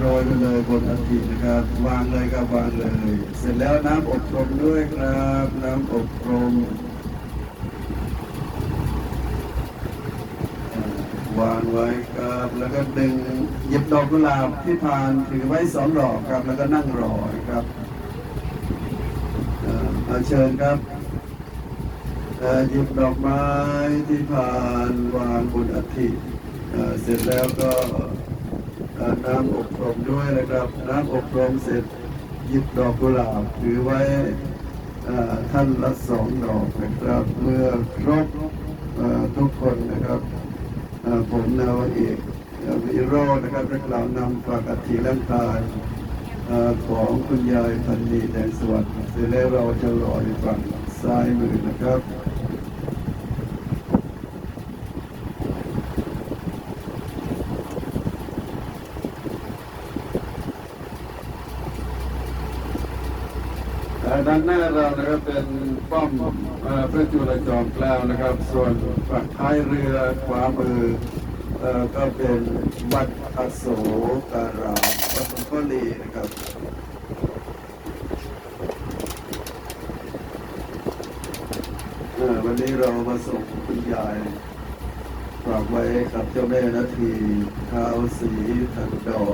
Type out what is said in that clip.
โรยไปเลยบนอัฐินะครับ วางเลยครับวางเลย เสร็จแล้วน้ำอบรมด้วยครับ น้ำอบรม วางไว้ครับ แล้วก็ดึงหยิบดอกกุหลาบที่พานถือไว้สองดอกครับ แล้วก็นั่งรอครับอ่าเอาเชิญครับหยิบดอกไม้ที่ผ่านวางบนอัฐิเสร็จแล้วก็ เอ่อน้ำอบรมด้วยนะครับ น้ำอบรมเสร็จหยิบดอกกุหลาบถือไว้ท่านละสองดอกนะครับ เมื่อครบทุกคนนะครับผมนาวเอกวิโรจน์นะครับได้กล่าวนำฝากอัฐิร่างกายของคุณยายพันนีแดงสวัสดิ์เสร็จแล้วเราจะรออยู่ฝั่งซ้ายมือนะครับ ด้านหน้าเรานะครับเป็นป้อมอพระจุลจอมเกล้านะครับ ส่วนฝั่งท้ายเรือขวามือเอ่อก็เป็นวัดอโศการามวัดหลวงพ่อลีนะครับเอ่อวันนี้เรามาส่งคุณยายฝากไว้กับเจ้าแม่นาทีเท้าวสีทันดอนนะครับกับผม